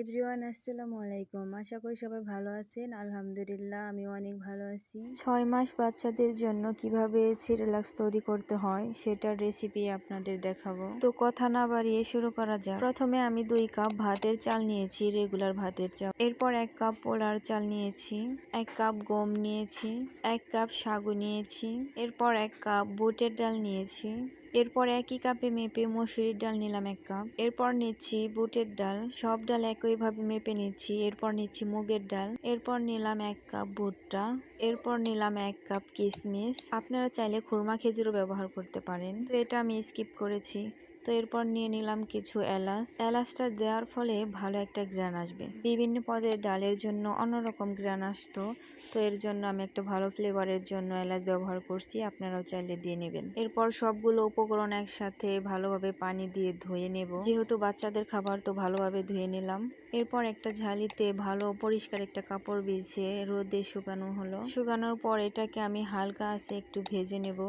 Everyone, আসসালামু আলাইকুম। আশা করি সবাই ভালো আছেন। আলহামদুলিল্লাহ আমি অনেক ভালো আছি। ছয় মাস বাচ্চাদের জন্য কীভাবে সিরিলাক্স তৈরি করতে হয়, সেটার রেসিপি আপনাদের দেখাবো। তো কথা না বাড়িয়ে শুরু করা যাক। প্রথমে আমি দুই কাপ ভাতের চাল নিয়েছি রেগুলার ভাতের চাল। এরপর এক কাপ পোলার চাল নিয়েছি, এক কাপ গম নিয়েছি, এক কাপ সাগু নিয়েছি, এরপর এক কাপ বুটের ডাল নিয়েছি এরপর একই কাপে মেপে মসুরির ডাল নিলাম এক কাপ। এরপর নিচ্ছি বুটের ডাল। সব ডাল একইভাবে মেপে নিচ্ছি। এরপর নিচ্ছি মুগের ডাল। এরপর নিলাম এক কাপ ভুট্টা। এরপর নিলাম এক কাপ কিশমিশ আপনারা চাইলে খুরমা খেজুরও ব্যবহার করতে পারেন। তো এটা আমি স্কিপ করেছি। তো এরপর নিয়ে নিলাম কিছু এলাচ। এলাচটা দেওয়ার ফলে ভালো একটা গ্রান আসবে। বিভিন্ন পদের ডালের জন্য অন্যরকম গ্রান আসতো। তো এর জন্য আমি একটা ভালো ফ্লেভারের জন্য এলাচ ব্যবহার করছি, আপনারাও চাইলে দিয়ে নেবেন। এরপর সবগুলো উপকরণ একসাথে ভালোভাবে পানি দিয়ে ধুয়ে নেব। যেহেতু বাচ্চাদের খাবার, তো ভালোভাবে ধুয়ে নিলাম। এরপর একটা ঝালিতে ভালো পরিষ্কার একটা কাপড় বিছিয়ে রোদে শুকানো হলো। শুকানোর পর এটাকে আমি হালকা আছে একটু ভেজে নেব।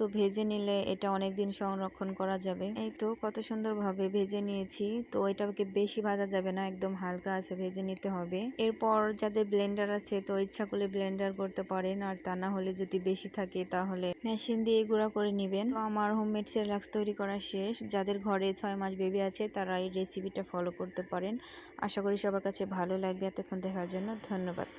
তো ভেজে নিলে এটা অনেক দিন সংরক্ষণ করা যাবে। এই তো কত সুন্দরভাবে ভেজে নিয়েছি। তো এটাকে বেশি ভাজা যাবে না, একদম হালকা আছে, ভেজে নিতে হবে। এরপর যাদের ব্লেন্ডার আছে, তো ইচ্ছা করলে ব্লেন্ডার করতে পারেন। আর তা না হলে যদি বেশি থাকে, তাহলে মেশিন দিয়ে গুঁড়া করে নেবেন। তো আমার হোমমেড সেরেলাক্স তৈরি করা শেষ। যাদের ঘরে ছয় মাস বেবি আছে, তারা এই রেসিপিটা ফলো করতে পারেন। আশা করি সবার কাছে ভালো লাগবে। এতক্ষণ দেখার জন্য ধন্যবাদ।